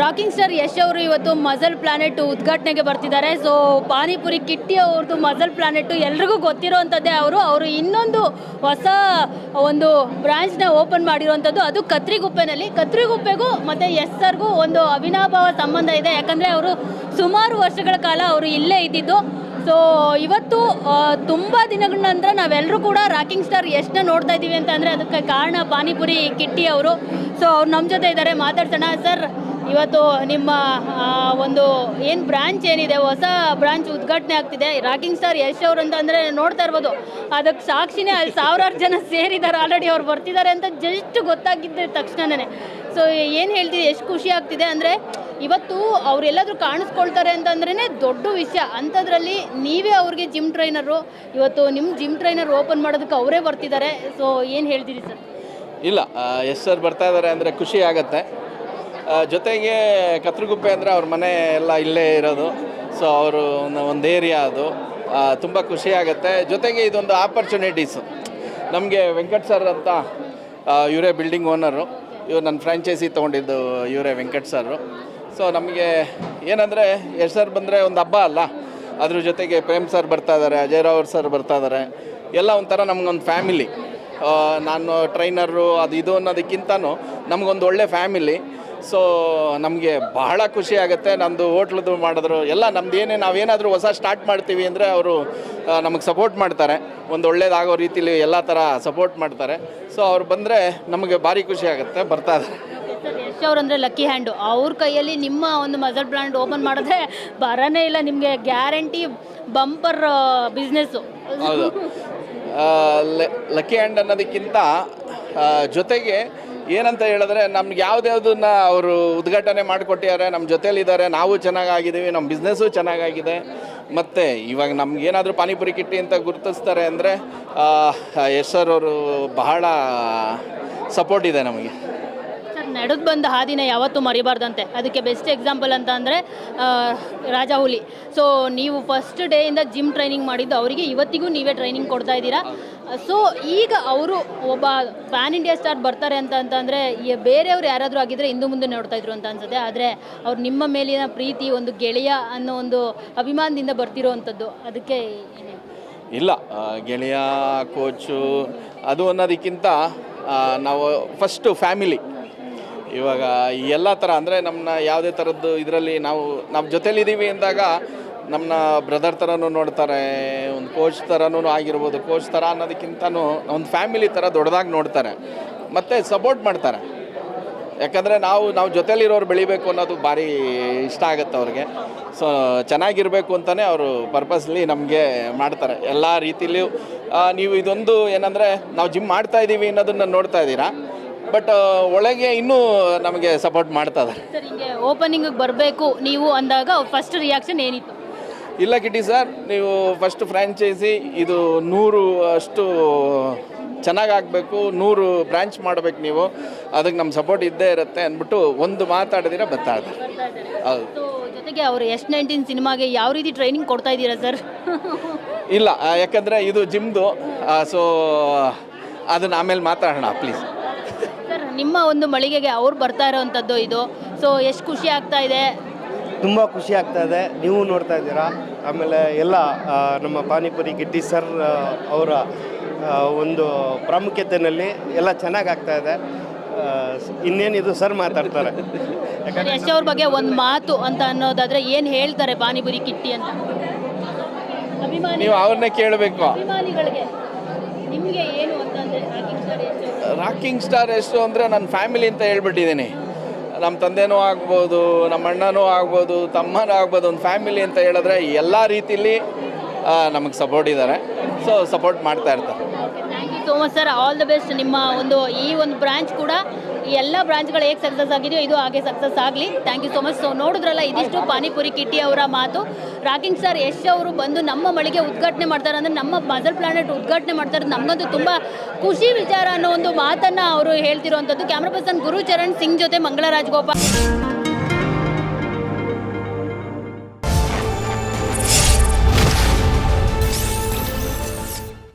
Rocking star Yash ಅವರು ಇವತ್ತು ಮಜಲ್ planet ಉದ್ಘಾಟನೆಗೆ ಬರ್ತಿದ್ದಾರೆ. ಸೊ ಪಾನಿಪುರಿ ಕಿಟ್ಟಿ ಅವ್ರದ್ದು ಮಜಲ್ ಪ್ಲಾನೆಟ್ ಎಲ್ರಿಗೂ ಗೊತ್ತಿರೋವಂಥದ್ದೇ ಅವರು. ಅವರು ಇನ್ನೊಂದು ಹೊಸ ಒಂದು ಬ್ರಾಂಚ್ನ ಓಪನ್ ಮಾಡಿರುವಂಥದ್ದು ಅದು ಕತ್ರಿಗುಪ್ಪೆನಲ್ಲಿ. ಕತ್ರಿಗುಪ್ಪೆಗೂ ಮತ್ತು ಎಸ್ ಸರ್ಗೂ ಒಂದು ಅವಿನಾಭಾವ ಸಂಬಂಧ ಇದೆ. ಯಾಕಂದರೆ ಅವರು ಸುಮಾರು ವರ್ಷಗಳ ಕಾಲ ಅವರು ಇಲ್ಲೇ ಇದ್ದಿದ್ದು. ಸೊ ಇವತ್ತು ತುಂಬ ದಿನಗಳ ನಂತರ ನಾವೆಲ್ಲರೂ ಕೂಡ ರಾಕಿಂಗ್ ಸ್ಟಾರ್ ಎಷ್ಟನ್ನ ನೋಡ್ತಾ ಇದ್ದೀವಿ ಅಂತ ಅಂದರೆ ಅದಕ್ಕೆ ಕಾರಣ ಪಾನಿಪುರಿ ಕಿಟ್ಟಿ ಅವರು. ಸೊ ಅವ್ರು ನಮ್ಮ ಜೊತೆ ಇದ್ದಾರೆ. ಮಾತಾಡ್ಸೋಣ. ಸರ್ ಇವತ್ತು ನಿಮ್ಮ ಒಂದು ಏನು ಬ್ರಾಂಚ್ ಏನಿದೆ, ಹೊಸ ಬ್ರಾಂಚ್ ಉದ್ಘಾಟನೆ ಆಗ್ತಿದೆ. ರಾಕಿಂಗ್ ಸ್ಟಾರ್ ಯಶ್ ಅವರು ಅಂತ ಅಂದರೆ ನೋಡ್ತಾ ಇರ್ಬೋದು. ಅದಕ್ಕೆ ಸಾಕ್ಷಿನೇ ಅಲ್ಲಿ ಸಾವಿರಾರು ಜನ ಸೇರಿದ್ದಾರೆ. ಆಲ್ರೆಡಿ ಅವ್ರು ಬರ್ತಿದ್ದಾರೆ ಅಂತ ಜಸ್ಟ್ ಗೊತ್ತಾಗಿದ್ದ ತಕ್ಷಣನೇ. ಸೊ ಏನು ಹೇಳ್ತೀವಿ ಎಷ್ಟು ಖುಷಿ ಆಗ್ತಿದೆ ಅಂದರೆ, ಇವತ್ತು ಅವರೆಲ್ಲಾದರೂ ಕಾಣಿಸ್ಕೊಳ್ತಾರೆ ಅಂತಂದ್ರೇ ದೊಡ್ಡ ವಿಷಯ. ಅಂಥದ್ರಲ್ಲಿ ನೀವೇ ಅವ್ರಿಗೆ ಜಿಮ್ ಟ್ರೈನರು ಇವತ್ತು ನಿಮ್ಮ ಜಿಮ್ ಟ್ರೈನರ್ ಓಪನ್ ಮಾಡೋದಕ್ಕೆ ಅವರೇ ಬರ್ತಿದ್ದಾರೆ. ಸೊ ಏನು ಹೇಳ್ತೀರಿ ಸರ್? ಇಲ್ಲ ಎಸ್ ಸರ್ ಬರ್ತಾ ಇದ್ದಾರೆ ಅಂದರೆ ಖುಷಿ ಆಗುತ್ತೆ. ಜೊತೆಗೆ ಕತ್ರಗುಪ್ಪೆ ಅಂದರೆ ಅವ್ರ ಮನೆ ಎಲ್ಲ ಇಲ್ಲೇ ಇರೋದು. ಸೊ ಅವರು ಒಂದು ಏರಿಯಾ ಅದು. ತುಂಬ ಖುಷಿಯಾಗುತ್ತೆ ಜೊತೆಗೆ ಇದೊಂದು ಆಪರ್ಚುನಿಟೀಸು ನಮಗೆ ವೆಂಕಟ್ ಸರ್ ಅಂತ ಇವರೇ ಬಿಲ್ಡಿಂಗ್ ಓನರು ಇವ್ರು ನನ್ನ ಫ್ರ್ಯಾಂಚೈಸಿ ತೊಗೊಂಡಿದ್ದು ಇವರೇ ವೆಂಕಟ್ ಸರ್ ಸೊ ನಮಗೆ ಏನಂದರೆ, ಎಸ್ ಸರ್ ಬಂದರೆ ಒಂದು ಹಬ್ಬ ಅಲ್ಲ. ಅದ್ರ ಜೊತೆಗೆ ಪ್ರೇಮ್ ಸರ್ ಬರ್ತಾ ಇದ್ದಾರೆ ಅಜಯ್ ರಾವ್ ಸರ್ ಬರ್ತಾ ಇದ್ದಾರೆ ಎಲ್ಲ ಒಂಥರ ನಮಗೊಂದು ಫ್ಯಾಮಿಲಿ ನಾನು ಟ್ರೈನರು ಅದು ಇದು ಅನ್ನೋದಕ್ಕಿಂತನೂ ನಮಗೊಂದು ಒಳ್ಳೆ ಫ್ಯಾಮಿಲಿ ಸೊ ನಮಗೆ ಬಹಳ ಖುಷಿ ಆಗುತ್ತೆ. ನಮ್ಮದು ಹೋಟ್ಲದು ಮಾಡಿದ್ರು. ಎಲ್ಲ ನಮ್ದು ಏನೇ ನಾವೇನಾದರೂ ಹೊಸ ಸ್ಟಾರ್ಟ್ ಮಾಡ್ತೀವಿ ಅಂದರೆ ಅವರು ನಮಗೆ ಸಪೋರ್ಟ್ ಮಾಡ್ತಾರೆ. ಒಂದು ಒಳ್ಳೇದಾಗೋ ರೀತಿಲಿ ಎಲ್ಲ ಥರ ಸಪೋರ್ಟ್ ಮಾಡ್ತಾರೆ. ಸೊ ಅವ್ರು ಬಂದರೆ ನಮಗೆ ಭಾರಿ ಖುಷಿ ಆಗುತ್ತೆ. ಬರ್ತಾ ಇದ್ದಾರೆ. ಯಶ್ ಅವ್ರಂದ್ರೆ ಲಕ್ಕಿ ಹ್ಯಾಂಡು ಅವ್ರ ಕೈಯಲ್ಲಿ ನಿಮ್ಮ ಒಂದು ಮಜಲ್ ಬ್ರ್ಯಾಂಡ್ ಓಪನ್ ಮಾಡಿದ್ರೆ ಬರನೇ ಇಲ್ಲ ನಿಮಗೆ ಗ್ಯಾರಂಟಿ ಬಂಪರ್ ಬಿಸ್ನೆಸ್ಸು ಹೌದು. ಲಕ್ಕಿ ಹ್ಯಾಂಡ್ ಅನ್ನೋದಕ್ಕಿಂತ ಜೊತೆಗೆ ಏನಂತ ಹೇಳಿದ್ರೆ ನಮ್ಗೆ ಯಾವ್ದ್ಯಾವ್ದನ್ನ ಅವರು ಉದ್ಘಾಟನೆ ಮಾಡಿಕೊಟ್ಟಿದ್ದಾರೆ ನಮ್ಮ ಜೊತೇಲಿದ್ದಾರೆ ನಾವು ಚೆನ್ನಾಗಾಗಿದ್ದೀವಿ ನಮ್ಮ ಬಿಸ್ನೆಸ್ಸು ಚೆನ್ನಾಗಾಗಿದೆ. ಮತ್ತು ಇವಾಗ ನಮ್ಗೇನಾದರೂ ಪಾನಿಪುರಿ ಕಿಟ್ಟಿ ಅಂತ ಗುರುತಿಸ್ತಾರೆ ಅಂದರೆ ಎಸ್ ಸರ್ ಅವರು ಬಹಳ ಸಪೋರ್ಟ್ ಇದೆ ನಮಗೆ. ನಡೆದು ಬಂದ ಹಾದಿನ ಯಾವತ್ತೂ ಮರಿಬಾರ್ದಂತೆ. ಅದಕ್ಕೆ ಬೆಸ್ಟ್ ಎಕ್ಸಾಂಪಲ್ ಅಂತ ಅಂದರೆ ರಾಜಾ ಹುಲಿ. ಸೊ ನೀವು ಫಸ್ಟ್ ಡೇಯಿಂದ ಜಿಮ್ ಟ್ರೈನಿಂಗ್ ಮಾಡಿದ್ದು ಅವರಿಗೆ ಇವತ್ತಿಗೂ ನೀವೇ ಟ್ರೈನಿಂಗ್ ಕೊಡ್ತಾ ಇದ್ದೀರಾ? ಸೊ ಈಗ ಅವರು ಒಬ್ಬ ಪ್ಯಾನ್ ಇಂಡಿಯಾ ಸ್ಟಾರ್ ಬರ್ತಾರೆ ಅಂತ ಅಂತಂದರೆ ಬೇರೆಯವ್ರು ಯಾರಾದರೂ ಆಗಿದ್ರೆ ಹಿಂದೂ ಮುಂದೆ ನೋಡ್ತಾ ಇದ್ರು ಅಂತ ಅನ್ಸುತ್ತೆ. ಆದರೆ, ಅವ್ರು ನಿಮ್ಮ ಮೇಲಿನ ಪ್ರೀತಿ ಒಂದು ಗೆಳೆಯ ಅನ್ನೋ ಒಂದು ಅಭಿಮಾನದಿಂದ ಬರ್ತಿರೋವಂಥದ್ದು ಅದಕ್ಕೆ ಇಲ್ಲ ಗೆಳೆಯ ಕೋಚು ಅದು ಅನ್ನೋದಕ್ಕಿಂತ ನಾವು ಫಸ್ಟು ಫ್ಯಾಮಿಲಿ ಇವಾಗ ಎಲ್ಲ ಥರ ಅಂದರೆ ನಮ್ಮನ್ನ ಯಾವುದೇ ಥರದ್ದು ಇದರಲ್ಲಿ ನಾವು ನಮ್ಮ ಜೊತೇಲಿದ್ದೀವಿ ಅಂದಾಗ ನಮ್ಮನ್ನ ಬ್ರದರ್ ಥರನೂ ನೋಡ್ತಾರೆ, ಒಂದು ಕೋಚ್ ಥರನೂ ಆಗಿರ್ಬೋದು. ಕೋಚ್ ಥರ ಅನ್ನೋದಕ್ಕಿಂತನೂ ಒಂದು ಫ್ಯಾಮಿಲಿ ಥರ ದೊಡ್ಡದಾಗಿ ನೋಡ್ತಾರೆ. ಮತ್ತು ಸಪೋರ್ಟ್ ಮಾಡ್ತಾರೆ. ಯಾಕಂದರೆ ನಾವು ನಾವು ಜೊತೇಲಿರೋರು ಬೆಳಿಬೇಕು ಅನ್ನೋದು ಭಾರಿ ಇಷ್ಟ ಆಗುತ್ತೆ ಅವ್ರಿಗೆ. ಸೊ ಚೆನ್ನಾಗಿರಬೇಕು ಅಂತಲೇ ಅವರು ಪರ್ಪಸ್ಲಿ ನಮಗೆ ಮಾಡ್ತಾರೆ. ಎಲ್ಲ ರೀತಿಲಿಯೂ ನೀವು ಇದೊಂದು ಏನಂದರೆ, ನಾವು ಜಿಮ್ ಮಾಡ್ತಾ ಇದ್ದೀವಿ ಅನ್ನೋದನ್ನು ನೋಡ್ತಾ ಇದ್ದೀರಾ? ಬಟ್ ಒಳಗೆ ಇನ್ನೂ ನಮಗೆ ಸಪೋರ್ಟ್ ಮಾಡ್ತಾ ಇದ್ದಾರೆ ಸರ್ ಹಿಂಗೆ ಓಪನಿಂಗಿಗೆ ಬರಬೇಕು ನೀವು ಅಂದಾಗ ಫಸ್ಟ್ ರಿಯಾಕ್ಷನ್ ಏನಿತ್ತು? ಇಲ್ಲ ಕಿಟ್ಟಿ ಸರ್ ನೀವು ಫಸ್ಟ್ ಫ್ರ್ಯಾಂಚೈಸಿ ಇದು ನೂರು ಅಷ್ಟು ಚೆನ್ನಾಗಾಗಬೇಕು ನೂರು ಬ್ರ್ಯಾಂಚ್ ಮಾಡಬೇಕು ನೀವು. ಅದಕ್ಕೆ ನಮ್ಮ ಸಪೋರ್ಟ್ ಇದ್ದೇ ಇರುತ್ತೆ ಅಂದ್ಬಿಟ್ಟು ಒಂದು ಮಾತಾಡಿದಿರ ಬರ್ತಾ ಇದ್ದಾರೆ. ಹೌದು. ಜೊತೆಗೆ ಅವರು ಎಸ್ ನೈನ್ಟೀನ್ ಸಿನಿಮಾಗೆ ಯಾವ ರೀತಿ ಟ್ರೈನಿಂಗ್ ಕೊಡ್ತಾ ಇದ್ದೀರಾ ಸರ್ ಇಲ್ಲ ಆ, ಯಾಕಂದರೆ ಇದು ಜಿಮ್ದು ಸೊ ಅದನ್ನ ಆಮೇಲೆ ಮಾತಾಡೋಣ ಪ್ಲೀಸ್ ನಿಮ್ಮ ಒಂದು ಮಳಿಗೆಗೆ ಅವ್ರು ಬರ್ತಾ ಇರೋವಂಥದ್ದು ಇದು. ಸೊ ಎಷ್ಟು ಖುಷಿ ಆಗ್ತಾ ಇದೆ? ತುಂಬ ಖುಷಿ ಆಗ್ತಾ ಇದೆ. ನೀವು ನೋಡ್ತಾ ಇದ್ದೀರಾ? ಆಮೇಲೆ ಎಲ್ಲ ಆ, ನಮ್ಮ ಪಾನಿಪುರಿ ಗಿಡ್ಡಿ ಸರ್ ಆ, ಅವರ ಆ, ಒಂದು ಪ್ರಾಮುಖ್ಯತೆಯಲ್ಲಿ ಎಲ್ಲ ಚೆನ್ನಾಗಿ ಆಗ್ತಾ ಇದೆ. ಆ, ಇನ್ನೇನಿದು ಸರ್ ಮಾತಾಡ್ತಾರೆ? ಯಾಕಂದ್ರೆ ಯಶ್ ಅವ್ರ ಬಗ್ಗೆ ಒಂದು ಮಾತು ಅಂತ ಅನ್ನೋದಾದ್ರೆ ಏನು ಹೇಳ್ತಾರೆ ಪಾನಿಪುರಿ ಕಿಟ್ಟಿ ಅಂತ? ಅಭಿಮಾನಿ ನೀವು ಅವ್ರನ್ನೇ ಕೇಳಬೇಕು. ಅಭಿಮಾನಿಗಳಿಗೆ. ರಾಕಿಂಗ್ ಸ್ಟಾರ್ ಎಷ್ಟು ಅಂದರೆ ನನ್ನ ಫ್ಯಾಮಿಲಿ ಅಂತ ಹೇಳ್ಬಿಟ್ಟಿದ್ದೀನಿ. ನಮ್ಮ ತಂದೆನೂ ಆಗ್ಬೋದು ನಮ್ಮ ಅಣ್ಣನೂ ಆಗ್ಬೋದು, ತಮ್ಮನೂ ಆಗ್ಬೋದು, ಒಂದು ಫ್ಯಾಮಿಲಿ ಅಂತ ಹೇಳಿದ್ರೆ ಎಲ್ಲ ರೀತಿಯಲ್ಲಿ ನಮಗೆ ಸಪೋರ್ಟ್ ಇದ್ದಾರೆ ಸೊ ಸಪೋರ್ಟ್ ಮಾಡ್ತಾ ಇರ್ತಾರೆ. ಸರ್ ಆಲ್ ದ ಬೆಸ್ಟ್ ನಿಮ್ಮ ಒಂದು ಈ ಒಂದು ಬ್ರಾಂಚ್ ಕೂಡ ಈ ಎಲ್ಲ ಬ್ರಾಂಚ್ಗಳು ಹೇಗೆ ಸಕ್ಸಸ್ ಆಗಿದೆಯೋ ಇದು ಹಾಗೆ ಸಕ್ಸಸ್ ಆಗಲಿ. Thank you so much so ನೋಡಿದ್ರಲ್ಲ, ಇದಿಷ್ಟು ಪಾನಿಪುರಿ ಕಿಟ್ಟಿ ಅವರ ಮಾತು. ರಾಕಿಂಗ್ ಸರ್ ಯಶ್ ಅವರು ಬಂದು ನಮ್ಮ ಮಳಿಗೆ ಉದ್ಘಾಟನೆ ಮಾಡ್ತಾರೆ ಅಂದರೆ ನಮ್ಮ ಮಜಲ್ ಪ್ಲಾನೆಟ್ ಉದ್ಘಾಟನೆ ಮಾಡ್ತಾರೆ. ನಮಗಂತೂ ತುಂಬ ಖುಷಿ ವಿಚಾರ ಅನ್ನೋ ಒಂದು ಮಾತನ್ನು ಅವರು ಹೇಳ್ತಿರುವಂಥದ್ದು ಕ್ಯಾಮ್ರಾ ಪರ್ಸನ್ ಗುರುಚರಣ್ ಸಿಂಗ್ ಜೊತೆ ಮಂಗಳರಾಜ್ ರಾಜಗೋಪಾಲ್